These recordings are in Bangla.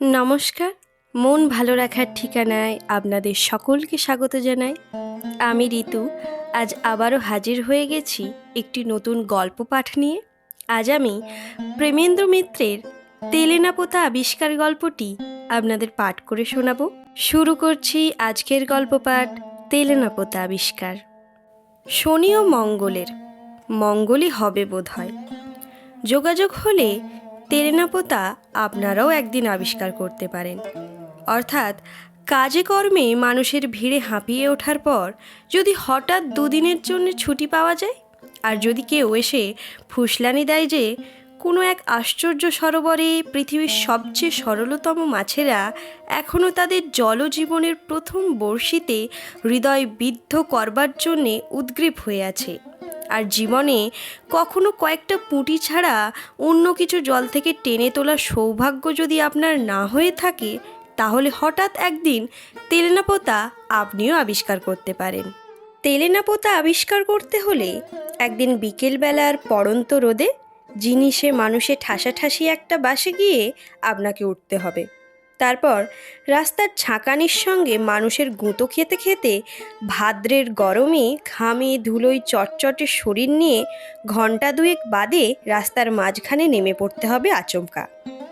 নমস্কার, মন ভালো রাখার ঠিকানায় আপনাদের সকলকে স্বাগত জানাই। আমি ঋতু, আজ আবারও হাজির হয়ে গেছি একটি নতুন গল্প পাঠ নিয়ে। আজ আমি প্রেমেন্দ্র মিত্রের তেলেনা পোতা আবিষ্কার গল্পটি আপনাদের পাঠ করে শোনাবো। শুরু করছি আজকের গল্প পাঠ তেলেনা পোতা আবিষ্কার। শনি ও মঙ্গলের, মঙ্গলই হবে বোধহয়। যোগাযোগ হলে তেলেনাপোতা আপনারাও একদিন আবিষ্কার করতে পারেন। অর্থাৎ কাজে কর্মে মানুষের ভিড়ে হাঁপিয়ে ওঠার পর যদি হঠাৎ দুদিনের জন্য ছুটি পাওয়া যায়, আর যদি কেউ এসে ফুসলানি দেয় যে, কোনো এক আশ্চর্য সরোবরে পৃথিবীর সবচেয়ে সরলতম মাছেরা এখনও তাদের জলজীবনের প্রথম বর্ষিতে হৃদয় বিদ্ধ করবার জন্যে উদ্গ্রীব হয়ে আছে। আর জীবনে কখনো কয়েকটা পুঁটি ছাড়া অন্য কিছু জল থেকে টেনে তোলার সৌভাগ্য যদি আপনার না হয়ে থাকে, তাহলে হঠাৎ একদিন তেলেনাপোতা আপনিও আবিষ্কার করতে পারেন। তেলেনাপোতা আবিষ্কার করতে হলে একদিন বিকেলবেলার পড়ন্ত রোদে জিনিসে মানুষে ঠাসাঠাসি একটা বাসে গিয়ে আপনাকে উঠতে হবে। তারপর রাস্তার ছাঁকানির সঙ্গে মানুষের গুঁতো খেতে খেতে ভাদ্রের গরমে ঘামে ধুলোয় চটচটে শরীর নিয়ে ঘণ্টা দুয়েক বাদে রাস্তার মাঝখানে নেমে পড়তে হবে আচমকা।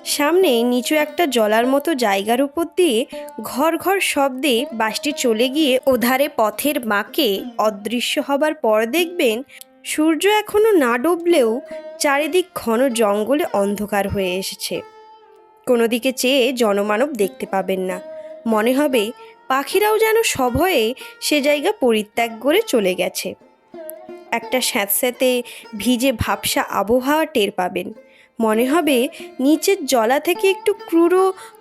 সামনে নিচু একটা জলার মতো জায়গার উপর দিয়ে ঘর ঘর শব্দে বাসটি চলে গিয়ে ওধারে পথের মাকে অদৃশ্য হবার পর দেখবেন সূর্য এখনও না ডুবলেও চারিদিক ঘন জঙ্গলে অন্ধকার হয়ে এসেছে। কোনো দিকে চেয়ে জনমানব দেখতে পাবেন না। মনে হবে পাখিরাও যেন সভয়ে সে জায়গা পরিত্যাগ করে চলে গেছে। একটা স্যাঁতস্যাঁতে ভিজে ভাবসা আবহাওয়া টের পাবেন। মনে হবে নিচের জলা থেকে একটু ক্রূর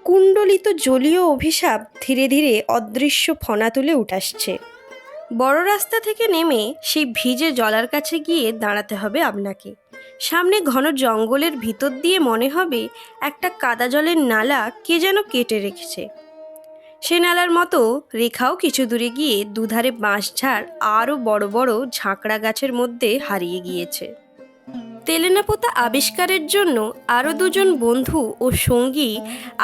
কুণ্ডলিত জলীয় অভিশাপ ধীরে ধীরে অদৃশ্য ফনা তুলে উঠাসছে বড় রাস্তা থেকে নেমে সেই ভিজে জলার কাছে গিয়ে দাঁড়াতে হবে আপনাকে। সামনে ঘন জঙ্গলের ভিতর দিয়ে মনে হবে একটা কাদা জলের নালা কে যেন কেটে রেখেছে। সে নালার মতো রেখাও কিছু দূরে গিয়ে দুধারে বাঁশঝাড় আরও বড় বড় ঝাঁকড়া গাছের মধ্যে হারিয়ে গিয়েছে। তেলেনাপোতা আবিষ্কারের জন্য আরও দুজন বন্ধু ও সঙ্গী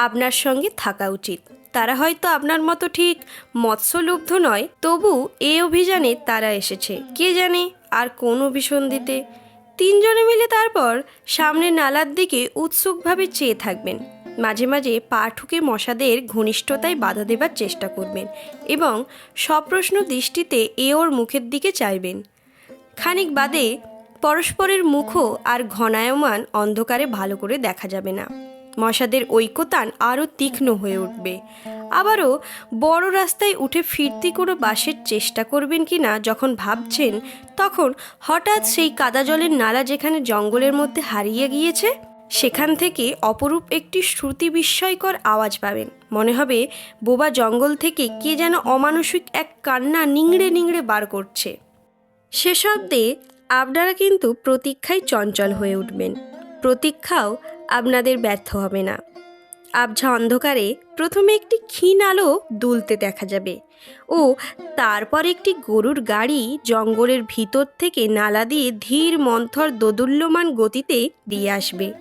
আপনার সঙ্গে থাকা উচিত। তারা হয়তো আপনার মতো ঠিক মৎস্যলুব্ধ নয়, তবু এ অভিযানে তারা এসেছে। কে জানে আর কোন অভিসন্ধিতে তিনজনে মিলে তারপর সামনে নালার দিকে উৎসুকভাবে চেয়ে থাকবেন। মাঝে মাঝে পা ঠুকে মশাদের ঘনিষ্ঠতায় বাধা দেবার চেষ্টা করবেন এবং সপ্রশ্ন দৃষ্টিতে এ ওর মুখের দিকে চাইবেন। খানিক বাদে পরস্পরের মুখও আর ঘনায়মান অন্ধকারে ভালো করে দেখা যাবে না। মশাদের ঐক্যতান আরও তীক্ষ্ণ হয়ে উঠবে। আবারও বড় রাস্তায় উঠে ফিরতি কোনো বাসের চেষ্টা করবেন কি না যখন ভাবছেন, তখন হঠাৎ সেই কাদা জলের নালা যেখানে জঙ্গলের মধ্যে হারিয়ে গিয়েছে, সেখান থেকে অপরূপ একটি শ্রুতি বিস্ময়কর আওয়াজ পাবেন। মনে হবে বোবা জঙ্গল থেকে কে যেন অমানসিক এক কান্না নিংড়ে নিংড়ে বার করছে। সে শব্দে আপনারা কিন্তু প্রতীক্ষায় চঞ্চল হয়ে উঠবেন। প্রতীক্ষাও আপনাদের ব্যর্থ হবে না। আবঝা অন্ধকারে প্রথমে একটি ক্ষীণ আলো দুলতে দেখা যাবে ও তারপর একটি গরুর গাড়ি জঙ্গলের ভিতর থেকে নালা দিয়ে ধীর মন্থর দোদুল্যমান গতিতে দিয়ে আসবে।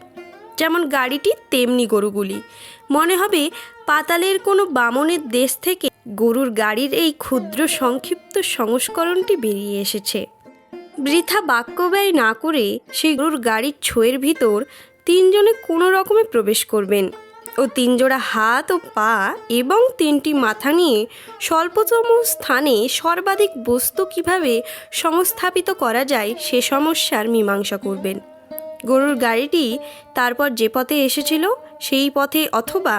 যেমন গাড়িটি, তেমনি গরুগুলি। মনে হবে পাতালের কোনো বামনের দেশ থেকে গরুর গাড়ির এই ক্ষুদ্র সংক্ষিপ্ত সংস্করণটি বেরিয়ে এসেছে। বৃথা বাক্য ব্যয় না করে সেই গরুর গাড়ির ছোঁয়ের ভিতর তিনজনে কোনো রকমে প্রবেশ করবেন। ও তিনজোড়া হাত ও পা এবং তিনটি মাথা নিয়ে স্বল্পতম স্থানে সর্বাধিক বস্তু কীভাবে সংস্থাপিত করা যায় সে সমস্যার মীমাংসা করবেন। গরুর গাড়িটি তারপর যে পথে এসেছিল সেই পথে অথবা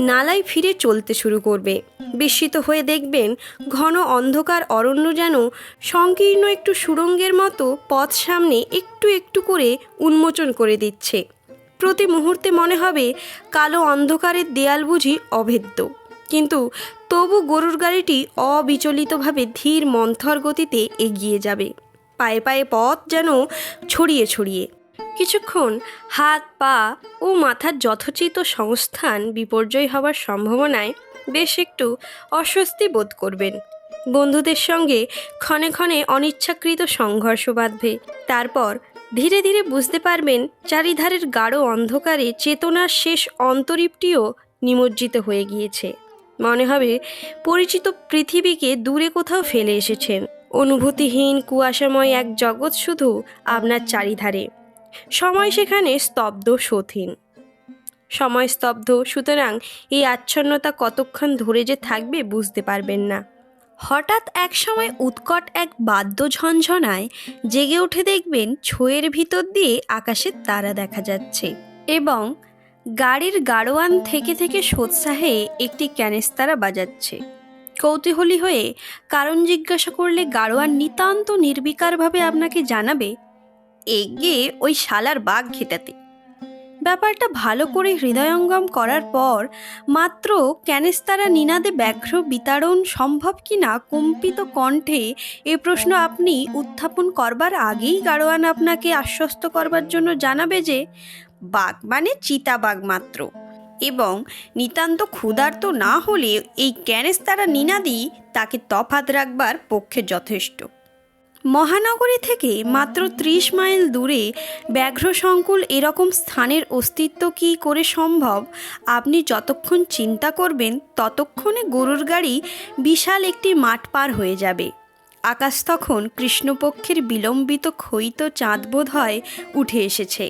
নালায় ফিরে চলতে শুরু করবে। বিস্মিত হয়ে দেখবেন ঘন অন্ধকার অরণ্য যেন সংকীর্ণ একটু সুড়ঙ্গের মতো পথ সামনে একটু একটু করে উন্মোচন করে দিচ্ছে। প্রতি মুহূর্তে মনে হবে কালো অন্ধকারের দেয়াল বুঝি অভেদ্য। কিন্তু তবু গরুর গাড়িটি অবিচলিতভাবে ধীর মন্থর গতিতে এগিয়ে যাবে। পায়ে পায়ে পথ যেন ছড়িয়ে ছড়িয়ে। কিছুক্ষণ হাত, পা ও মাথার যথোচিত সংস্থান বিপর্যয় হওয়ার সম্ভাবনায় বেশ একটু অস্বস্তি বোধ করবেন। বন্ধুদের সঙ্গে ক্ষণে ক্ষণে অনিচ্ছাকৃত সংঘর্ষ বাঁধবে। তারপর ধীরে ধীরে বুঝতে পারবেন চারিধারের গাঢ় অন্ধকারে চেতনার শেষ অন্তরীপটিও নিমজ্জিত হয়ে গিয়েছে। মনে হবে পরিচিত পৃথিবীকে দূরে কোথাও ফেলে এসেছেন। অনুভূতিহীন, কুয়াশাময় এক জগৎ শুধু আপনার চারিধারে। সময় সেখানে স্তব্ধ সথিন সময় স্তব্ধ, সুতরাং এই আচ্ছন্নতা কতক্ষণ ধরে যে থাকবে বুঝতে পারবেন না। হঠাৎ এক সময় উৎকট এক বাদ্য ঝনঝনায় জেগে উঠে দেখবেন ছইয়ের ভিতর দিয়ে আকাশের তারা দেখা যাচ্ছে এবং গাড়ির গাড়োয়ান থেকে থেকে সোৎসাহে একটি ক্যানেস্তারা বাজাচ্ছে। কৌতূহলী হয়ে কারণ জিজ্ঞাসা করলে গাড়োয়ান নিতান্ত নির্বিকারভাবে আপনাকে জানাবে, এগে ওই শালার বাঘ ঘেটাতে। ব্যাপারটা ভালো করে হৃদয়ঙ্গম করার পর মাত্র ক্যানেস্তারা নিনাদে ব্যাঘ্র বিতাড়ন সম্ভব কি না কম্পিত কণ্ঠে এ প্রশ্ন আপনি উত্থাপন করবার আগেই গাড়োয়ান আপনাকে আশ্বস্ত করবার জন্য জানাবে যে, বাঘ মানে চিতাবাঘ মাত্র। এবং নিতান্ত ক্ষুধার্ত না হলে এই ক্যানেস্তারা নিনাদি তাকে তফাত রাখবার পক্ষে যথেষ্ট। মহানগরী থেকে মাত্র ত্রিশ মাইল দূরে ব্যাঘ্র সংকুল এরকম স্থানের অস্তিত্ব কি করে সম্ভব? আপনি যতক্ষণ চিন্তা করবেন, ততক্ষণে গরুর গাড়ি বিশাল একটি মাঠ পার হয়ে যাবে। আকাশ তখন কৃষ্ণপক্ষের বিলম্বিত ক্ষয়িত চাঁদ বোধ হয় উঠে এসেছে।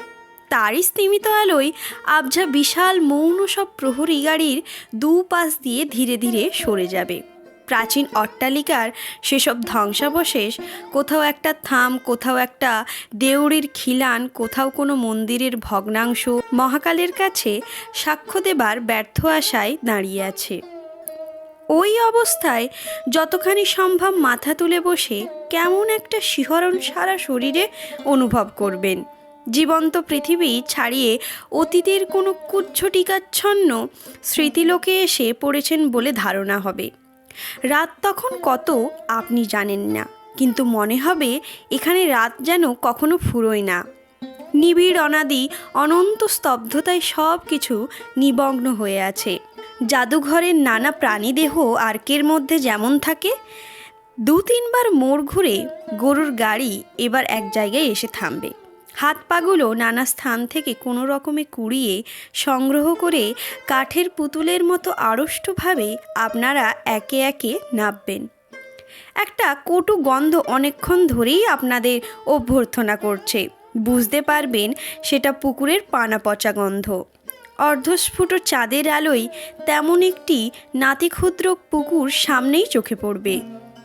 তারই স্তিমিত আলোয় আবঝা বিশাল মৌন সব প্রহরী গাড়ির দু পাশ দিয়ে ধীরে ধীরে সরে যাবে। প্রাচীন অট্টালিকার সেসব ধ্বংসাবশেষ, কোথাও একটা থাম, কোথাও একটা দেউড়ির খিলান, কোথাও কোনো মন্দিরের ভগ্নাংশ মহাকালের কাছে সাক্ষ্য দেবার ব্যর্থ আশায় দাঁড়িয়ে আছে। ওই অবস্থায় যতখানি সম্ভব মাথা তুলে বসে কেমন একটা শিহরণ সারা শরীরে অনুভব করবেন। জীবন্ত পৃথিবী ছাড়িয়ে অতীতের কোনো কুচ্ছ কুচ্ছটিকাচ্ছন্ন স্মৃতিলোকে এসে পড়েছেন বলে ধারণা হবে। রাত তখন কত আপনি জানেন না, কিন্তু মনে হবে এখানে রাত যেন কখনো ফুরোয় না। নিবিড় অনাদি, অনন্ত স্তব্ধতায় সব কিছু নিমগ্ন হয়ে আছে। জাদুঘরের নানা প্রাণীদেহ আর্কের মধ্যে যেমন থাকে দু তিনবার মোড় ঘুরে গরুর গাড়ি এবার এক জায়গায় এসে থামবে। হাত পাগুলো নানা স্থান থেকে কোনো রকমে কুড়িয়ে সংগ্রহ করে কাঠের পুতুলের মতো আড়ষ্টভাবে আপনারা একে একে নাববেন একটা কটু গন্ধ অনেকক্ষণ ধরেই আপনাদের অভ্যর্থনা করছে। বুঝতে পারবেন, সেটা পুকুরের পানা পচা গন্ধ। অর্ধস্ফুট চাঁদের আলোয় তেমন একটি নাতিক্ষুদ্র পুকুর সামনেই চোখে পড়বে।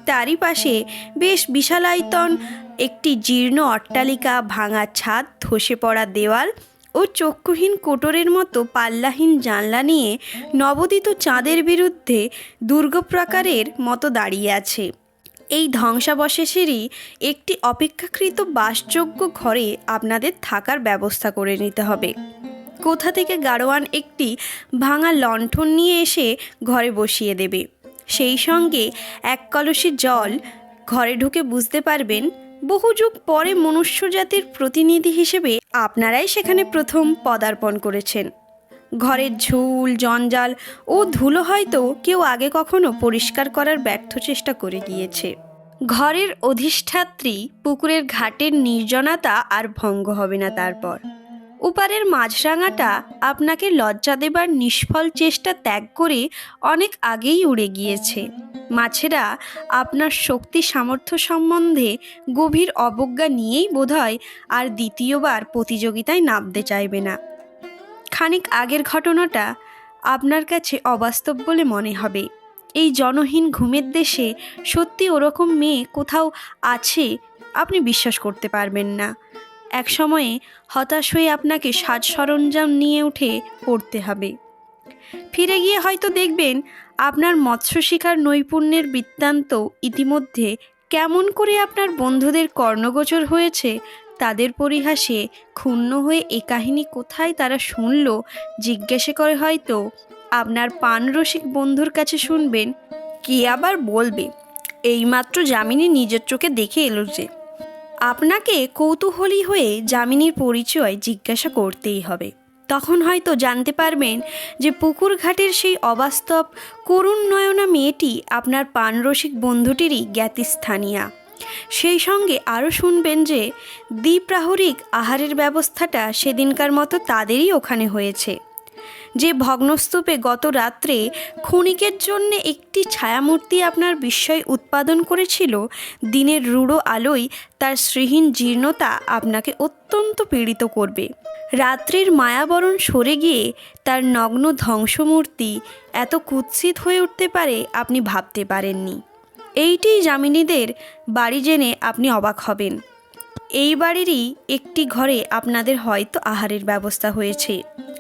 তারই পাশে বেশ বিশালায়তন একটি জীর্ণ অট্টালিকা, ভাঙা ছাদ, ধসে পড়া দেওয়াল ও চক্ষুহীন কোটরের মতো পাল্লাহীন জানলা নিয়ে নবদিত চাঁদের বিরুদ্ধে দুর্গপ্রাকারের মতো দাঁড়িয়ে আছে। এই ধ্বংসাবশেষেরই একটি অপেক্ষাকৃত বাসযোগ্য ঘরে আপনাদের থাকার ব্যবস্থা করে নিতে হবে। কোথা থেকে গাড়োয়ান একটি ভাঙা লণ্ঠন নিয়ে এসে ঘরে বসিয়ে দেবে? সেই সঙ্গে এক কলসি জল ঘরে ঢুকে বুঝতে পারবেন বহু যুগ পরে মনুষ্য জাতির প্রতিনিধি হিসেবে আপনারাই সেখানে প্রথম পদার্পণ করেছেন। ঘরের ঝুল, জঞ্জাল ও ধুলো হয়তো কেউ আগে কখনো পরিষ্কার করার ব্যর্থ চেষ্টা করে গিয়েছে। ঘরের অধিষ্ঠাত্রী পুকুরের ঘাটের নির্জনতা আর ভঙ্গ হবে না তারপর। উপারের মাঝরাঙাটা আপনাকে লজ্জা দেবার নিষ্ফল চেষ্টা ত্যাগ করে অনেক আগেই উড়ে গিয়েছে। মাছেরা আপনার শক্তি সামর্থ্য সম্বন্ধে গভীর অবজ্ঞা নিয়েই বোধহয় আর দ্বিতীয়বার প্রতিযোগিতায় নামতে চাইবে না। খানিক আগের ঘটনাটা আপনার কাছে অবাস্তব বলে মনে হবে। এই জনহীন ঘুমের দেশে সত্যি ওরকম মেয়ে কোথাও আছে, আপনি বিশ্বাস করতে পারবেন না। এক সময়ে হতাশ হয়ে আপনাকে সাজ সরঞ্জাম নিয়ে উঠে পড়তে হবে। ফিরে গিয়ে হয়তো দেখবেন আপনার মৎস্য শিকার নৈপুণ্যের বৃত্তান্ত ইতিমধ্যে কেমন করে আপনার বন্ধুদের কর্ণগোচর হয়েছে, তাদের পরিহাসে ক্ষুণ্ণ হয়ে এ কাহিনী কোথায় তারা শুনল, জিজ্ঞাসা করে হয়তো আপনার পানরসিক বন্ধুর কাছে শুনবেন। কে আবার বলবে? এইমাত্র যামিনী নিজের চোখে দেখে এলো যে আপনাকে কৌতূহলী হয়ে যামিনীর পরিচয় জিজ্ঞাসা করতেই হবে। তখন হয়তো জানতে পারবেন যে পুকুর ঘাটের সেই অবাস্তব করুণ নয়না মেয়েটি আপনার পানরসিক বন্ধুটিরই জ্ঞাতিস্থানীয়া সেই সঙ্গে আরও শুনবেন যে দ্বিপ্রাহরিক আহারের ব্যবস্থাটা সেদিনকার মতো তাদেরই ওখানে হয়েছে। যে ভগ্নস্তূপে গত রাত্রে ক্ষণিকের জন্য একটি ছায়ামূর্তি আপনার বিস্ময় উৎপাদন করেছিল, দিনের রূঢ় আলোয় তার শ্রীহীন জীর্ণতা আপনাকে অত্যন্ত পীড়িত করবে। রাত্রির মায়াবরণ সরে গিয়ে তার নগ্ন ধ্বংসমূর্তি এত কুৎসিত হয়ে উঠতে পারে আপনি ভাবতে পারেননি। এইটি যামিনীদের বাড়ি জেনে আপনি অবাক হবেন। এই বাড়িরই একটি ঘরে আপনাদের হয়তো আহারের ব্যবস্থা হয়েছে।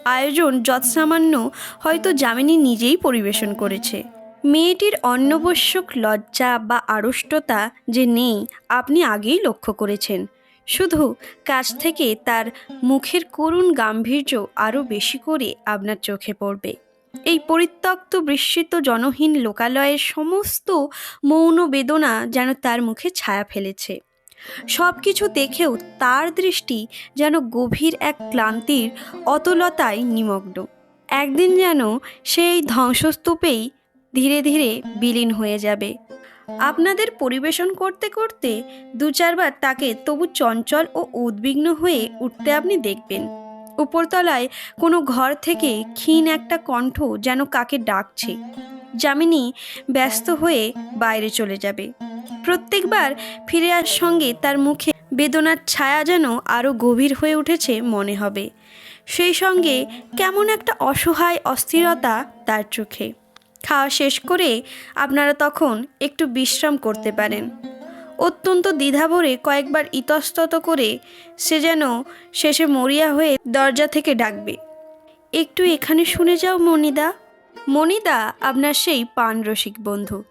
আয়োজন যৎসামান্য, হয়তো যামিনী নিজেই পরিবেশন করেছে। মেয়েটির অন্নবশ্যক লজ্জা বা আড়ষ্টতা যে নেই, আপনি আগেই লক্ষ্য করেছেন। শুধু কাছ থেকে তার মুখের করুণ গাম্ভীর্য আরও বেশি করে আপনার চোখে পড়বে। এই পরিত্যক্ত বিস্মিত জনহীন লোকালয়ের সমস্ত মৌন বেদনা যেন তার মুখে ছায়া ফেলেছে। সব কিছু দেখেও তার দৃষ্টি যেন গভীর এক ক্লান্তির অতলতায় নিমগ্ন। একদিন যেন সেই ধ্বংসস্তূপেই ধীরে ধীরে বিলীন হয়ে যাবে। আপনাদের পরিবেশন করতে করতে দু চারবার তাকে তবু চঞ্চল ও উদ্বিগ্ন হয়ে উঠতে আপনি দেখবেন। উপরতলায় কোনো ঘর থেকে ক্ষীণ একটা কণ্ঠ যেন কাকে ডাকছে। যামিনী ব্যস্ত হয়ে বাইরে চলে যাবে। প্রত্যেকবার ফিরে আসার সঙ্গে তার মুখে বেদনার ছায়া যেন আরও গভীর হয়ে উঠেছে মনে হবে। সেই সঙ্গে কেমন একটা অসহায় অস্থিরতা তার চোখে। খাওয়া শেষ করে আপনারা তখন একটু বিশ্রাম করতে পারেন। অত্যন্ত দ্বিধাভরে কয়েকবার ইতস্তত করে সে যেন শেষে মরিয়া হয়ে দরজা থেকে ডাকবে। একটু এখানে শুনে যাও মনিদা। মনিদা আপনার সেই পান রসিক বন্ধু।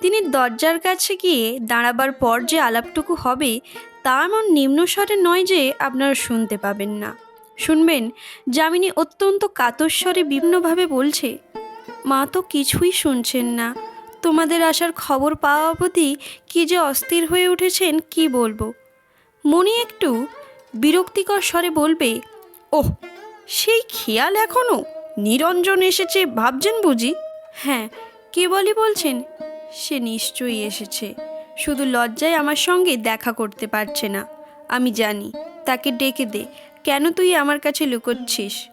তিনি দরজার কাছে গিয়ে দাঁড়াবার পর যে আলাপটুকু হবে, তা এমন নিম্নস্বরে নয় যে আপনারা শুনতে পাবেন না। শুনবেন, যামিনী অত্যন্ত কাতস্বরে বিভিন্নভাবে বলছে, মা তো কিছুই শুনছেন না। তোমাদের আসার খবর পাওয়া অবধি কি যে অস্থির হয়ে উঠেছেন, কি বলব? মনি একটু বিরক্তিকর স্বরে বলবে, ওহ, সেই খেয়াল এখনও? নিরঞ্জন এসেছে ভাবছেন বুঝি? হ্যাঁ কে বলি বলছেন? সে নিশ্চয়ই এসেছে। শুধু লজ্জায় আমার সঙ্গে দেখা করতে পারছে না। আমি জানি, তাকে ডেকে দে। কেন তুই আমার কাছে লুকোচ্ছিস?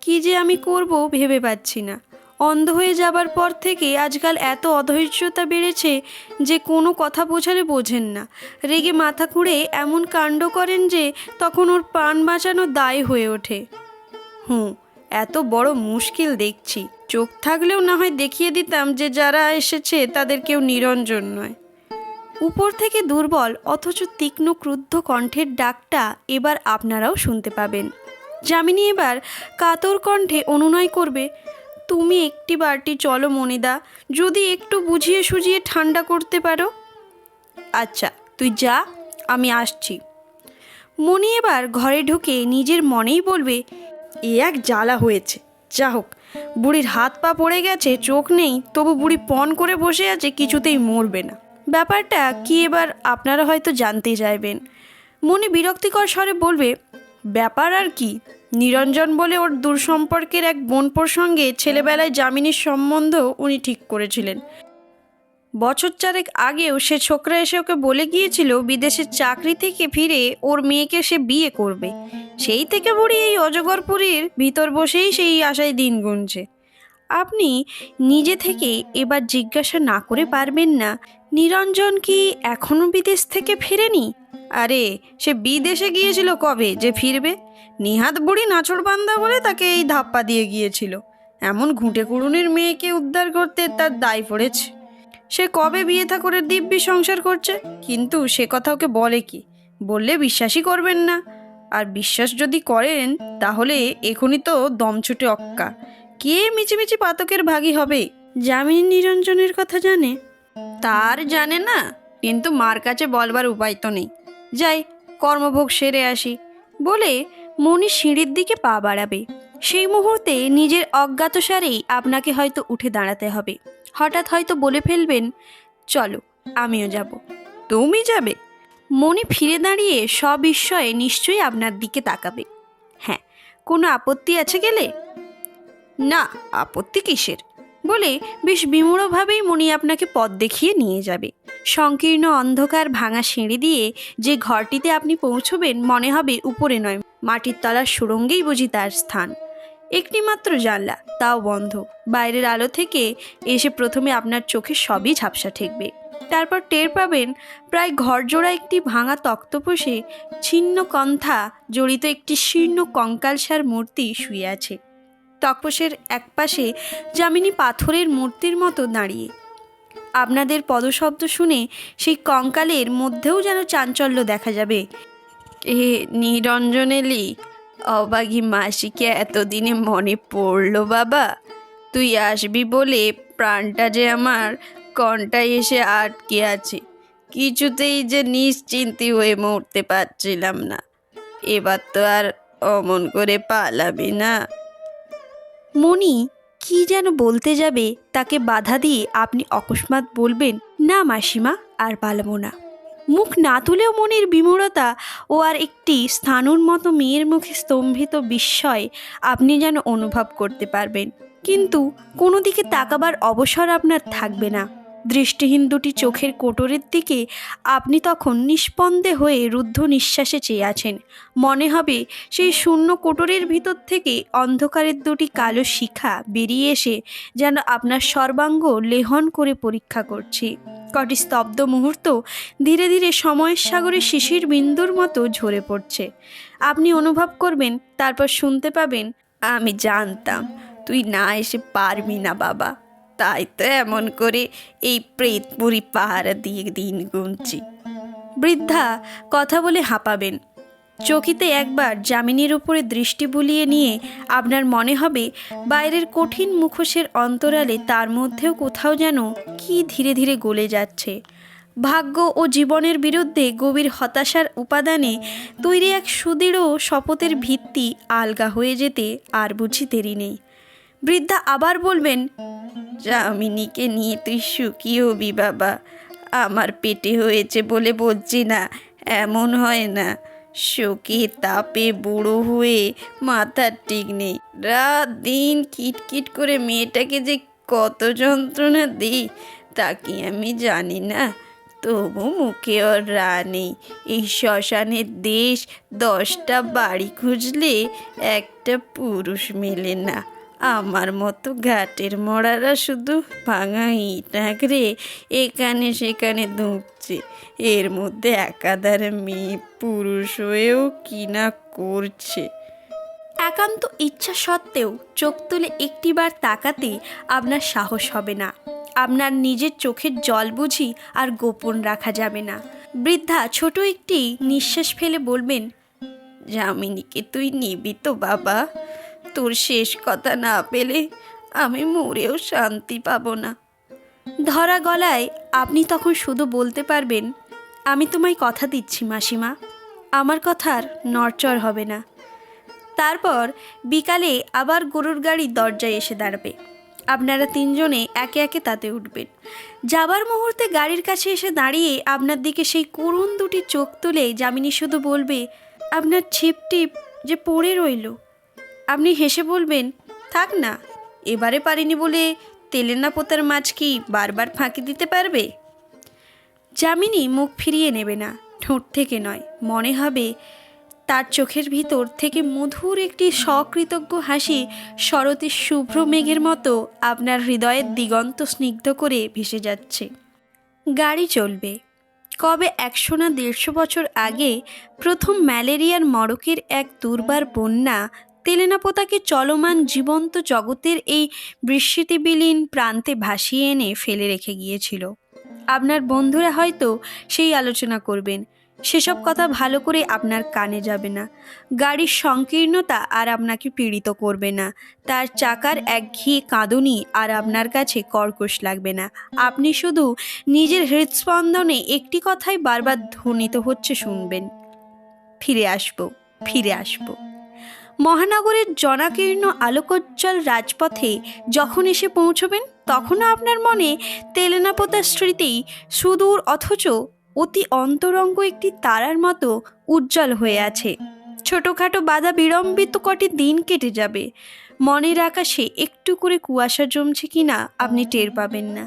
কি যে আমি করব ভেবে পাচ্ছি না। অন্ধ হয়ে যাবার পর থেকে আজকাল এত অধৈর্যতা বেড়েছে যে কোনো কথা বোঝালে বোঝেন না। রেগে মাথা খুঁড়ে এমন কাণ্ড করেন যে তখন ওর প্রাণ বাঁচানো দায় হয়ে ওঠে। হুঁ এত বড় মুশকিল দেখছি। চোখ থাকলেও না হয় দেখিয়ে দিতাম যে যারা এসেছে তাদের কেউ নিরঞ্জন নয়। উপর থেকে দুর্বল অথচ তীক্ষ্ণ ক্রুদ্ধ কণ্ঠের ডাকটা এবার আপনারাও শুনতে পাবেন। যামিনী এবার কাতর কণ্ঠে অনুনয় করবে, তুমি একটি বারটি চলো মনিদা যদি একটু বুঝিয়ে সুঝিয়ে ঠান্ডা করতে পারো? আচ্ছা তুই যা, আমি আসছি। মনি এবার ঘরে ঢুকে নিজের মনেই বলবে এ এক জ্বালা হয়েছে। যা হোক বুড়ির হাত পা পড়ে গেছে, চোখ নেই, তবু বুড়ি পণ করে বসে আছে, কিছুতেই মরবে না। ব্যাপারটা কি এবার আপনারা হয়তো জানতে চাইবেন। মনি বিরক্তিকর স্বরে বলবে, ব্যাপার আর কি? নিরঞ্জন বলে ওর দূর সম্পর্কের এক বোনপোর সঙ্গে ছেলেবেলায় জামিনীর সম্বন্ধ উনি ঠিক করেছিলেন। বছর চারেক আগেও সে ছোকরা এসে ওকে বলে গিয়েছিল বিদেশের চাকরি থেকে ফিরে ওর মেয়েকে সে বিয়ে করবে। সেই থেকে বুড়ি এই অজগরপুরীর ভিতর বসেই সেই আশায় দিন গুনছে। আপনি নিজে থেকে এবার জিজ্ঞাসা না করে পারবেন না, নিরঞ্জন কি এখনও বিদেশ থেকে ফেরেনি? আরে, সে বিদেশে গিয়েছিল কবে যে ফিরবে? নিহাত বুড়ি নাছড়বান্দা বলে তাকে এই ধাপ্পা দিয়ে গিয়েছিল। এমন ঘুঁটে কুড়ুনির মেয়েকে উদ্ধার করতে তার দায় পড়েছে। সে কবে বিয়ে থা করে দিব্যি সংসার করছে? কিন্তু সে কথা ওকে বলে কি? বললে বিশ্বাসই করবেন না। আর বিশ্বাস যদি করেন তাহলে এখনই তো দম ছুটে অক্কা। কে মিচিমিচি পাতকের ভাগী হবে? যামিনী নিরঞ্জনের কথা জানে? তার জানে না কিন্তু মার কাছে বলবার উপায় তো নেই। যাই কর্মভোগ সেরে আসি। বলে মনি সিঁড়ির দিকে পা বাড়াবে। সেই মুহূর্তে নিজের অজ্ঞাতসারেই আপনাকে হয়তো উঠে দাঁড়াতে হবে। হঠাৎ হয়তো বলে ফেলবেন, চলো, আমিও যাব। তুমি যাবে? মনি ফিরে দাঁড়িয়ে সবিস্ময়ে নিশ্চয়ই আপনার দিকে তাকাবে। হ্যাঁ কোনো আপত্তি আছে গেলে? না, আপত্তি কিসের? বলে বেশ বিমূঢ়ভাবেই মণি আপনাকে পথ দেখিয়ে নিয়ে যাবে। সংকীর্ণ অন্ধকার ভাঙা সিঁড়ি দিয়ে যে ঘরটিতে আপনি পৌঁছবেন মনে হবে উপরে নয়, মাটির তলার সুরঙ্গেই বুঝি তার স্থান। একটি মাত্র জানলা, তাও বন্ধ। বাইরের আলো থেকে এসে প্রথমে আপনার চোখে সবই ঝাপসা ঠেকবে। তারপর টের পাবেন, প্রায় ঘরজোড়া একটি ভাঙা তক্তপোষে ছিন্ন কন্থা জড়িত একটি শীর্ণ কঙ্কালসার মূর্তি শুয়ে আছে। তক্তপোষের একপাশে জামিনী পাথরের মূর্তির মতো দাঁড়িয়ে। আপনাদের পদশব্দ শুনে সেই কঙ্কালের মধ্যেও যেন চাঞ্চল্য দেখা যাবে। এ নিরঞ্জন এলি অবাগী মাসিকে এতদিনে মনে পড়ল, বাবা। তুই আসবি বলে প্রাণটা যে আমার কণ্টায় এসে আটকে আছে। কিছুতেই যে নিশ্চিন্তি হয়ে মরতে পারছিলাম না। এবার তো আর অমন করে পালাবি না। মণি, কি যেন বলতে যাবে, তাকে বাধা দিয়ে আপনি অকস্মাৎ বলবেন, না মাসিমা, আর পালাবো না। মুখ না তুলেও মনের বিমূঢ়তা ও আর একটি স্থানুর মতো মেয়ের মুখে স্তম্ভিত বিস্ময় আপনি যেন অনুভব করতে পারবেন। কিন্তু কোনো দিকে তাকাবার অবসর আপনার থাকবে না। দৃষ্টিহীন দুটি চোখের কোটরের দিকে আপনি তখন নিষ্পন্দে হয়ে রুদ্ধ নিঃশ্বাসে চেয়ে আছেন। মনে হবে সেই শূন্য কোটরের ভিতর থেকে অন্ধকারের দুটি কালো শিখা বেরিয়ে এসে যেন আপনার সর্বাঙ্গ লেহন করে পরীক্ষা করছে। কটি স্তব্ধ মুহূর্ত ধীরে ধীরে সময়ের সাগরে শিশির বিন্দুর মতো ঝরে পড়ছে। আপনি অনুভব করবেন, তারপর শুনতে পাবেন, আমি জানতাম, তুই না এসে পারবি না বাবা। তাই তো এমন করে এই প্রেতপুরি পাহারা দিয়ে দিন গুনছি। বৃদ্ধা, কথা বলে হাঁপাবেন। চকিতে একবার জামিনের উপরে দৃষ্টি বুলিয়ে নিয়ে আপনার মনে হবে বাইরের কঠিন মুখোশের অন্তরালে তার মধ্যেও কোথাও যেন কি ধীরে ধীরে গলে যাচ্ছে। ভাগ্য ও জীবনের বিরুদ্ধে গভীর হতাশার উপাদানে তৈরি এক সুদৃঢ় শপথের ভিত্তি আলগা হয়ে যেতে আর বুঝি দেরি নেই। বৃদ্ধা আবার বলবেন, যামিনীকে নিয়ে তুই সুখী হবি বাবা। আমার পেটে হয়েছে বলে বলছি না, এমন হয় না। শোকে তাপে বুড়ো হয়ে মাথার ঠিক নেই। রাত দিন কিটকিট করে মেয়েটাকে যে কত যন্ত্রণা দিই, তা কি আমি জানি না। তবু মুখে ওর রা নেই এই শ্মশানের দেশ দশটা বাড়ি খুঁজলে একটা পুরুষ মেলে না। আমার মতো ঘাটের মরারা শুধু ভাঙা ইট আঁকড়ে এখানে সেখানে ধুঁকছে। এর মধ্যে একাধারে মেয়ে পুরুষ হয়েও কিনা করছে? একান্ত ইচ্ছা সত্ত্বেও চোখ তুলে একটিবার তাকাতে আপনার সাহস হবে না। আপনার নিজের চোখের জল বুঝি আর গোপন রাখা যাবে না। বৃদ্ধা ছোট একটি নিঃশ্বাস ফেলে বলবেন, যামিনীকে তুই নিবি তো বাবা। তোর শেষ কথা না পেলে আমি মরেও শান্তি পাব না। ধরা গলায় আপনি তখন শুধু বলতে পারবেন, আমি তোমায় কথা দিচ্ছি, মাসিমা। আমার কথার নড়চড় হবে না। তারপর বিকালে আবার গরুর গাড়ি দরজায় এসে দাঁড়াবে। আপনারা তিনজনে একে একে তাতে উঠবেন। যাবার মুহূর্তে গাড়ির কাছে এসে দাঁড়িয়ে আপনার দিকে সেই করুণ দুটি চোখ তুলে যামিনী শুধু বলবে, আপনার ছিপ টিপ যে পড়ে রইল। আপনি হেসে বলবেন, থাক না, এবারে পারিনি বলে তেলেনা পোতার মাছ কি বারবার ফাঁকি দিতে পারবে? যামিনী মুখ ফিরিয়ে নেবে না, ঠোঁট থেকে নয়, মনে হবে তার চোখের ভিতর থেকে মধুর একটি সকৃতজ্ঞ হাসি শরতের শুভ্র মেঘের মতো আপনার হৃদয়ের দিগন্ত স্নিগ্ধ করে ভেসে যাচ্ছে। গাড়ি চলবে। কবে একশো না দেড়শো বছর আগে প্রথম ম্যালেরিয়ার মড়কের এক দুর্বার বন্যা তেলেনাপোতাকে চলমান জীবন্ত জগতের এই বিস্মৃতিবিলীন প্রান্তে ভাসিয়ে এনে ফেলে রেখে গিয়েছিল। আপনার বন্ধুরা হয়তো সেই আলোচনা করবেন। সেসব কথা ভালো করে আপনার কানে যাবে না। গাড়ির সংকীর্ণতা আর আপনাকে পীড়িত করবে না। তার চাকার একঘিয়ে কাঁদুনি আর আপনার কাছে কর্কশ লাগবে না। আপনি শুধু নিজের হৃদস্পন্দনে একটি কথাই বারবার ধ্বনিত হচ্ছে শুনবেন। ফিরে আসব ফিরে আসব। মহানগরের জনাকীর্ণ আলোকোজ্জ্বল রাজপথে যখন এসে পৌঁছবেন, তখনও আপনার মনে তেলেনাপোতার স্মৃতি সুদূর অথচ অতি অন্তরঙ্গ একটি তারার মতো উজ্জ্বল হয়ে আছে। ছোটোখাটো বাধা বিড়ম্বিত কটি দিন কেটে যাবে। মনের আকাশে একটু করে কুয়াশা জমছে কিনা আপনি টের পাবেন না।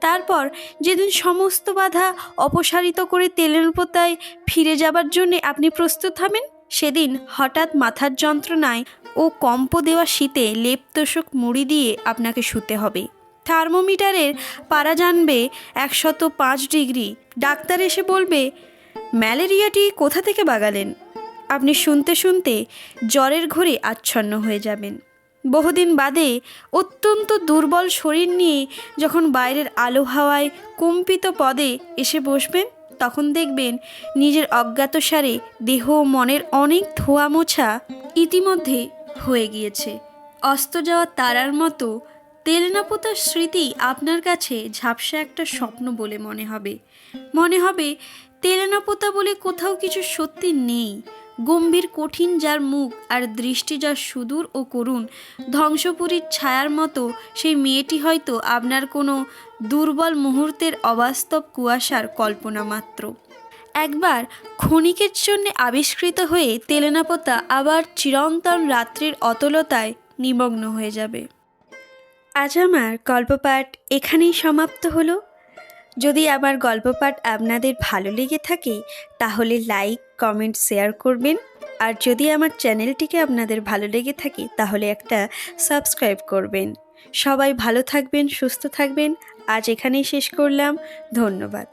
তারপর যেদিন সমস্ত বাধা অপসারিত করে তেলের পোতায় ফিরে যাবার জন্যে আপনি প্রস্তুত হবেন সেদিন হঠাৎ মাথার যন্ত্রণায় ও কম্প দেওয়া শীতে লেপতোষক মুড়ি দিয়ে আপনাকে শুতে হবে। থার্মোমিটারের পারা জানবে একশত পাঁচ ডিগ্রি। ডাক্তার এসে বলবে, ম্যালেরিয়াটি কোথা থেকে বাগালেন? আপনি শুনতে শুনতে জ্বরের ঘোরে আচ্ছন্ন হয়ে যাবেন। বহুদিন বাদে অত্যন্ত দুর্বল শরীর নিয়ে যখন বাইরের আলো হাওয়ায় কম্পিত পদে এসে বসবেন তখন দেখবেন নিজের অজ্ঞাতসারে দেহ মনের অনেক ধোয়া মোছা ইতিমধ্যে হয়ে গিয়েছে। অস্ত যাওয়া তারার মতো তেলেনাপোতার স্মৃতি আপনার কাছে ঝাপসা একটা স্বপ্ন বলে মনে হবে। মনে হবে, তেলেনাপোতা বলে কোথাও কিছু সত্যি নেই। গম্ভীর, কঠিন যার মুখ আর দৃষ্টি যার সুদূর ও করুণ, ধ্বংসপুরীর ছায়ার মতো সেই মেয়েটি হয়তো আপনার কোনো দুর্বল মুহূর্তের অবাস্তব কুয়াশার কল্পনা মাত্র। একবার ক্ষণিকের জন্য আবিষ্কৃত হয়ে তেলেনাপোতা আবার চিরন্তন রাত্রির অতলতায় নিমগ্ন হয়ে যাবে। আজ আমার গল্পপাঠ এখানেই সমাপ্ত হলো। যদি আমার গল্প পাঠ আপনাদের ভালো লেগে থাকে, তাহলে লাইক, কমেন্ট, শেয়ার করবেন। আর যদি আমার চ্যানেলটিকে আপনাদের ভালো লেগে থাকে, তাহলে একটা সাবস্ক্রাইব করবেন। সবাই ভালো থাকবেন, সুস্থ থাকবেন। আজ এখানেই শেষ করলাম। ধন্যবাদ।